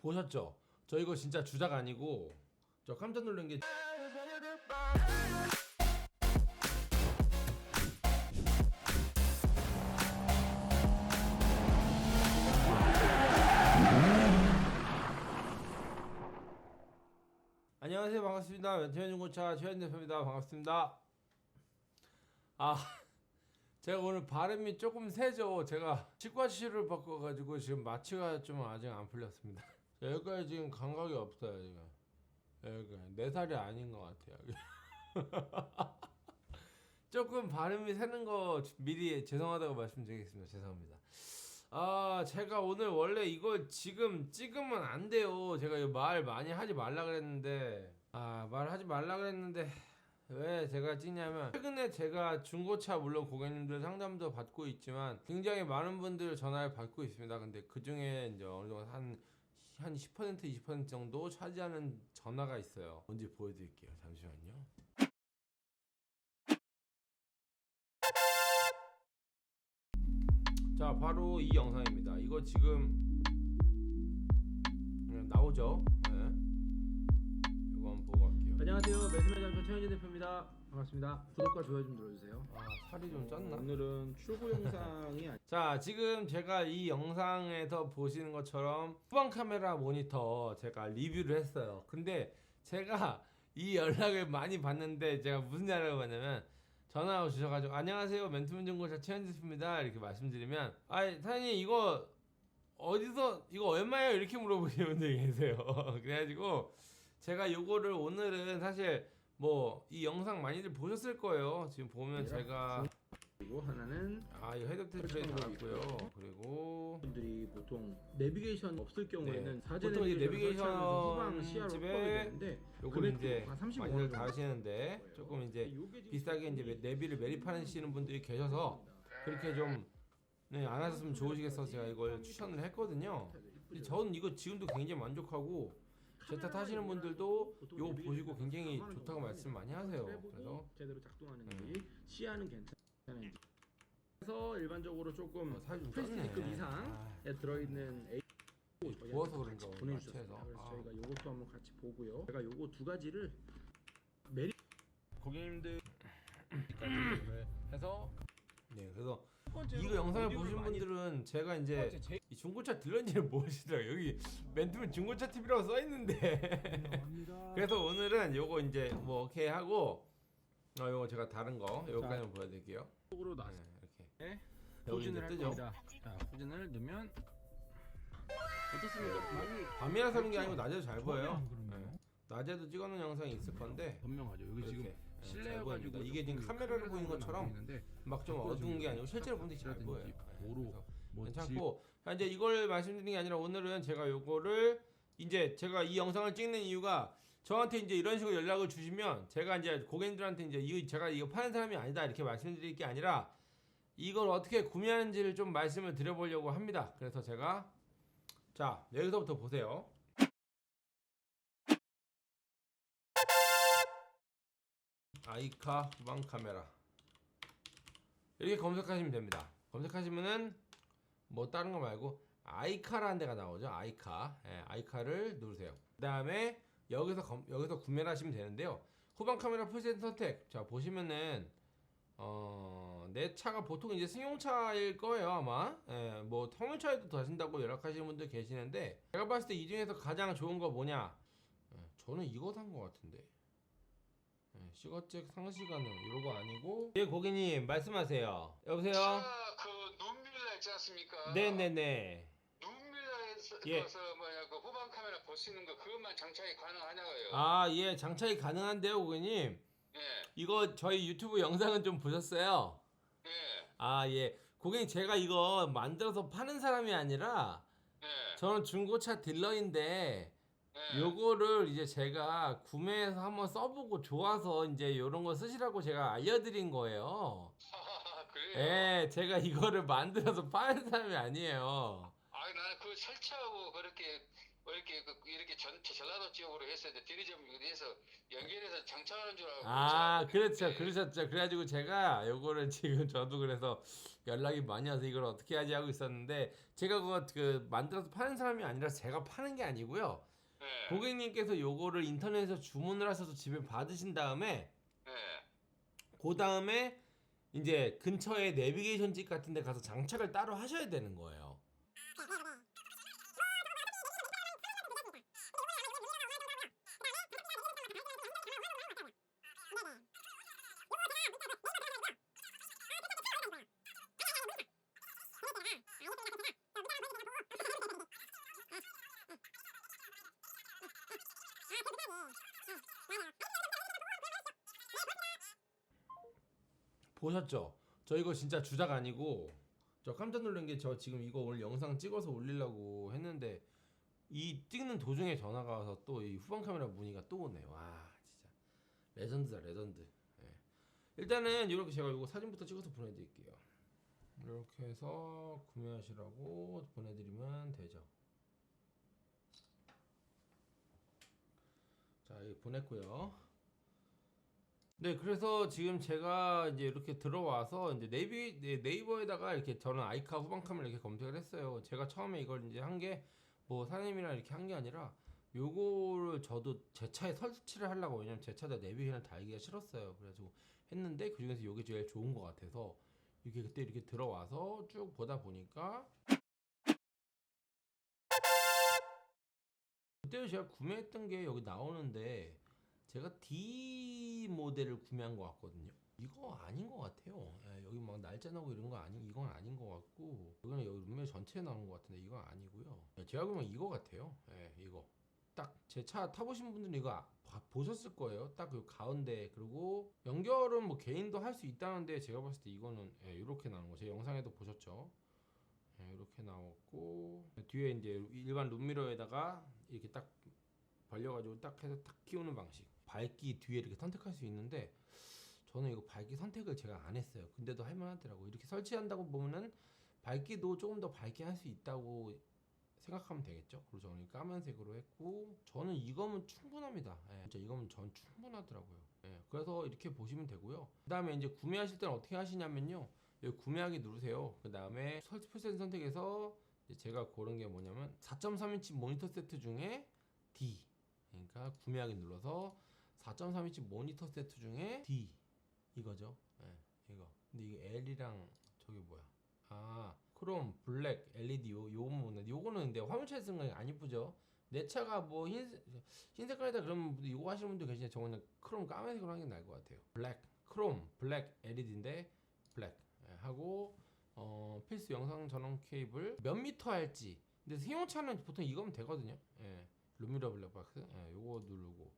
보셨죠? 저 이거 진짜 주작 아니고 저 깜짝 놀란 게 안녕하세요. 반갑습니다. 멘트맨 중고차 최현 대표입니다. 반갑습니다. 아 제가 오늘 발음이 조금 세죠. 제가 치과 치료를 받고 가지고 지금 마취가 좀 아직 안 풀렸습니다 여기까지 지금 감각이 없어요 지금. 여기 네 살이 아닌 것 같아요. 조금 발음이 새는 거 미리 죄송하다고 말씀드리겠습니다. 죄송합니다. 아 제가 오늘 원래 이거 지금 찍으면 안 돼요. 제가 말 많이 하지 말라 그랬는데. 아 말하지 말라 그랬는데 왜 제가 찍냐면 최근에 제가 중고차 물론 고객님들 상담도 받고 있지만 굉장히 많은 분들 전화를 받고 있습니다. 근데 그 중에 이제 어느 정도 한 한 10% 20% 정도 차지하는 전화가 있어요. 뭔지 보여드릴게요. 잠시만요. 자 바로 이 영상입니다. 이거 지금 음, 나오죠? 네. 이거 한번 보고 갈게요. 안녕하세요. 매스매 장터 최현진 대표입니다. 반갑습니다. 구독과 좋아요 좀 눌러주세요. 아 살이 좀 쪘나? 오늘은 출고 영상이 아니 자 지금 제가 이 영상에서 보시는 것처럼 후방 카메라 모니터 제가 리뷰를 했어요. 근데 제가 이 연락을 많이 받는데 제가 무슨 연락을 받냐면 전화 주셔가지고 안녕하세요. 멘트맨 정보차 최현지입니다. 이렇게 말씀드리면 아 사장님 이거 어디서 이거 얼마예요? 이렇게 물어보시는 분들이 계세요. 그래가지고 제가 요거를 오늘은 사실 뭐 이 영상 많이들 보셨을 거예요 지금 보면 제가 그리고 하나는 아, 이 헤드업 디스플레이 달았고요. 그리고 분들이 보통 내비게이션 없을 경우에는 네. 사전 보통 이제 내비게이션 후방 시야로 집에 되는데 요걸 이제 한 35만 많이들 원다 하시는데 조금 이제 비싸게 이제 내비를 매립하시는 분들이 계셔서 그렇게 좀 네, 안 하셨으면 좋으시겠어서 제가 이걸 추천을 했거든요. 근데 저는 이거 지금도 굉장히 만족하고 제타 타시는 분들도 이거 보시고 굉장히 좋다고 말씀 많이 하세요. 그래서 제대로 작동하는지 음. 시야는 괜찮은지 그래서 일반적으로 조금 어, 좀 프레스티급 쪘네. 이상에 아, 들어있는 A 부어서 그런가 봐, 보내주셨습니다. 마취해서. 그래서 아. 저희가 요것도 한번 같이 보고요. 제가 요거 두 가지를 메리 고객님들 해서 네 그래서 이거 영상을 보신 분들은 제가 이제 이 중고차 딜런지를 모르시더라고요 여기 멘트는 중고차 TV라고 써 있는데. 그래서 오늘은 요거 이제 뭐 오케이 하고 어 요거 제가 다른 거 요거까지 보여드릴게요. 쪽으로 네, 나 이렇게. 여기 이제 후진을 할 뜨죠? 겁니다. 자, 후진을 넣으면 어떻습니까? 많이 밤이라 서는 게 아니고 낮에도 잘 보여요. 네. 낮에도 찍어놓은 영상이 있을 건데. 분명하죠. 여기 지금 이렇게. 네, 잘 실내여가지고 보입니다. 이게 지금 카메라로 보이는 것처럼 막 좀 어두운 게 아니고 실제로 되게 잘 보여요. 네, 도로 그래서 뭐 괜찮고 자, 이제 이걸 말씀드리는 게 아니라 오늘은 제가 요거를 이제 제가 이 영상을 찍는 이유가 저한테 이제 이런 식으로 연락을 주시면 제가 이제 고객님들한테 이제 이거 제가 이거 파는 사람이 아니다 이렇게 말씀드릴 게 아니라 이걸 어떻게 구매하는지를 좀 말씀을 드려보려고 합니다. 그래서 제가 자 여기서부터 보세요. 아이카 후방 카메라 이렇게 검색하시면 됩니다. 검색하시면은 뭐 다른 거 말고 아이카라는 데가 나오죠. 아이카. 예, 아이카를 누르세요. 그 다음에 여기서 검, 여기서 구매를 하시면 되는데요. 후방 카메라 풀셋 선택. 자, 보시면은 어, 내 차가 보통 이제 승용차일 거예요, 아마. 예, 뭐 통일차에도 다신다고 연락하시는 분들 계시는데 제가 봤을 때 이 중에서 가장 좋은 거 뭐냐? 예, 저는 이거 산 거 같은데. 예, 시거잭 상시 가능 이런 거 아니고 예 고객님 말씀하세요. 여보세요? 차, 그 눈밀라 있지 않습니까? 네네네. 눈밀라에서 예. 서 뭐냐 그 후방 카메라 볼 수 있는 거 그것만 장착이 가능하냐고요. 아예 장착이 가능한데요 고객님? 예, 이거 저희 유튜브 영상은 좀 보셨어요? 예, 아 예. 고객님 제가 이거 만들어서 파는 사람이 아니라 예, 저는 중고차 딜러인데 예. 요거를 이제 제가 구매해서 한번 써보고 좋아서 이제 요런 거 쓰시라고 제가 알려드린 거예요. 그래요. 예 제가 이거를 만들어서 파는 사람이 아니에요. 아 나는 그 설치하고 그렇게 뭐 이렇게 그 이렇게 전체 전라도 지역으로 했었는데 디리점 어디에서 연결해서 장착하는 줄 알고 아잘 그렇죠 모르겠는데 그러셨죠. 그래가지고 제가 요거를 지금 저도 그래서 연락이 많이 와서 이걸 어떻게 하지 하고 있었는데 제가 그거 그 만들어서 파는 사람이 아니라 제가 파는 게 아니고요 네. 고객님께서 요거를 인터넷에서 주문을 하셔서 집에 받으신 다음에 네. 그 다음에 이제 근처에 내비게이션 집 같은 데 가서 장착을 따로 하셔야 되는 거예요 보셨죠? 저 이거 진짜 주작 아니고 저 깜짝 놀란 게 저 지금 이거 오늘 영상 찍어서 올리려고 했는데 이 찍는 도중에 전화가 와서 또 이 후방 카메라 문의가 또 오네. 와 진짜 레전드다 레전드. 예. 일단은 이렇게 제가 이거 사진부터 찍어서 보내드릴게요. 이렇게 해서 구매하시라고 보내드리면 되죠. 자, 이거 보냈고요. 네, 그래서 지금 제가 이제 이렇게 들어와서 이제 네이비 네, 네이버에다가 이렇게 저는 아이카 후방 카메라 이렇게 검색을 했어요. 제가 처음에 이걸 이제 한 게 뭐 사장님이랑 이렇게 한 게 아니라 요거를 저도 제 차에 설치를 하려고 왜냐면 제 차에 내비게이션을 달기가 싫었어요. 그래가지고 했는데 그 중에서 요게 제일 좋은 것 같아서 이렇게 그때 이렇게 들어와서 쭉 보다 보니까 그때 제가 구매했던 게 여기 나오는데 제가 D 모델을 구매한 것 같거든요. 이거 아닌 것 같아요. 예, 여기 막 날짜 나고 이런 거 아니 이건 아닌 것 같고 이거는 여기 룸메 전체에 나오는 것 같은데 이건 아니고요. 예, 제가 보면 이거 같아요. 예, 이거 딱 제 차 타보신 분들은 이거 보셨을 거예요. 딱 그 가운데 그리고 연결은 뭐 개인도 할 수 있다는데 제가 봤을 때 이거는 예, 이렇게 나오는 거. 제 영상에도 보셨죠. 예, 이렇게 나왔고 뒤에 이제 일반 룸미러에다가 이렇게 딱 벌려가지고 딱 해서 딱 키우는 방식. 밝기 뒤에 이렇게 선택할 수 있는데 저는 이거 밝기 선택을 제가 안 했어요. 근데도 할만하더라고. 이렇게 설치한다고 보면은 밝기도 조금 더 밝게 할 수 있다고 생각하면 되겠죠. 그래서 저는 까만색으로 했고 저는 이거면 충분합니다. 예, 진짜 이거면 전 충분하더라고요. 예, 그래서 이렇게 보시면 되고요. 그 다음에 이제 구매하실 때는 어떻게 하시냐면요. 여기 구매하기 누르세요. 그 다음에 설치 퍼센트 선택해서 제가 고른 게 뭐냐면 4.3인치 모니터 세트 중에 D 그러니까 구매하기 눌러서 4.3인치 모니터 세트 중에 D 이거죠. 예, 이거. 근데 이게 L이랑 저기 뭐야? 아 크롬, 블랙, LED 요 요거는 뭔데? 요거는 근데 화물 차에 쓰는 거안 이쁘죠? 내 차가 뭐 흰, 흰 색깔이다 그러면 이거 하시는 분들 계시는데 저거는 크롬 까만색으로 하는 게 나을 것 같아요. 블랙, 크롬, 블랙, LED인데 블랙 예, 하고 어, 필수 영상 전원 케이블 몇 미터 할지. 근데 승용차는 보통 이거면 되거든요. 예. 루미러 블랙박스 예, 요거 누르고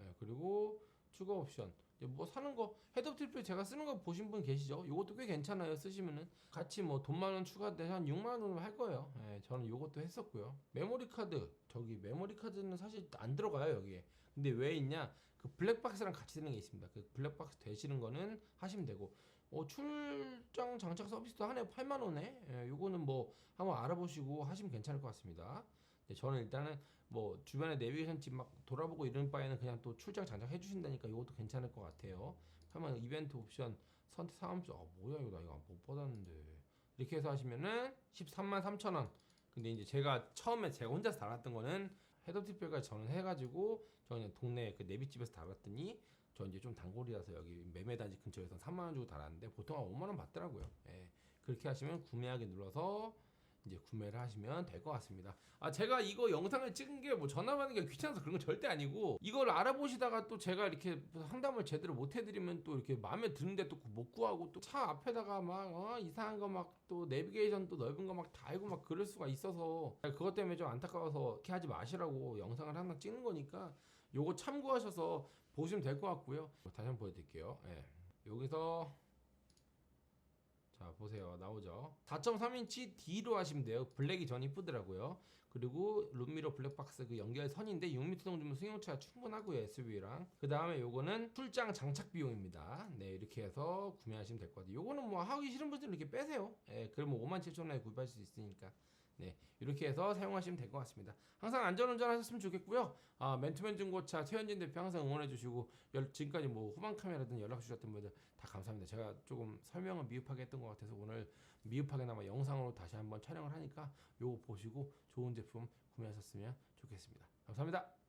예, 그리고 추가 옵션. 뭐 사는 거 헤드업 트리플 제가 쓰는 거 보신 분 계시죠? 요것도 꽤 괜찮아요 쓰시면은. 같이 뭐 돈만 원 추가돼서 한 6만 원 정도 할 거예요. 예, 저는 요것도 했었고요. 메모리 카드 저기 메모리 카드는 사실 안 들어가요 여기에. 근데 왜 있냐? 그 블랙박스랑 같이 드는 게 있습니다. 그 블랙박스 되시는 거는 하시면 되고. 어, 출장 장착 서비스도 한해 8만 원에? 예, 요거는 뭐 한번 알아보시고 하시면 괜찮을 것 같습니다. 네, 저는 일단은 뭐 주변에 내비게이션 집 막 돌아보고 이런 바에는 그냥 또 출장 장착해 주신다니까 이것도 괜찮을 것 같아요. 그러면 이벤트 옵션 선택 상함수 아 뭐야 이거 나 이거 못 받았는데 이렇게 해서 하시면은 13만 3천 원. 근데 이제 제가 처음에 제가 혼자서 달았던 거는 티표가 저는 해가지고 저는 동네 그 내비집에서 달았더니 저 이제 좀 단골이라서 여기 매매단지 근처에서 3만 원 주고 달았는데 보통 한 5만 원 받더라고요. 예. 그렇게 하시면 구매하기 눌러서 이제 구매를 하시면 될 것 같습니다. 아 제가 이거 영상을 찍은 게 뭐 전화 받는 게 귀찮아서 그런 건 절대 아니고 이걸 알아보시다가 또 제가 이렇게 상담을 제대로 못 해드리면 또 이렇게 마음에 드는데 또 못 구하고 또 차 앞에다가 막 어, 이상한 거 막 또 내비게이션 또 넓은 거막다 알고 막 그럴 수가 있어서 그것 때문에 좀 안타까워서 이렇게 하지 마시라고 영상을 항상 찍는 거니까 요거 참고하셔서 보시면 될 것 같고요. 다시 한번 보여드릴게요. 예. 여기서 자 보세요. 나오죠? 4.3인치 D로 하시면 돼요. 블랙이 전 이쁘더라고요. 그리고 룸미러 블랙박스 그 연결선인데 6m 정도면 승용차 충분하고요 SUV랑. 그 다음에 요거는 출장 장착 비용입니다. 네 이렇게 해서 구매하시면 될 것 같아요. 요거는 뭐 하기 싫은 분들은 이렇게 빼세요. 예 그러면 57,000원에 구입할 수 있으니까 네, 이렇게 해서 사용하시면 될 것 같습니다. 항상 안전운전 하셨으면 좋겠고요. 아, 맨투맨 중고차 최현진 대표 항상 응원해 주시고 열, 지금까지 뭐 후방 카메라든 연락 주셨던 분들 다 감사합니다. 제가 조금 설명을 미흡하게 했던 것 같아서 오늘 미흡하게나마 영상으로 다시 한번 촬영을 하니까 요거 보시고 좋은 제품 구매하셨으면 좋겠습니다. 감사합니다.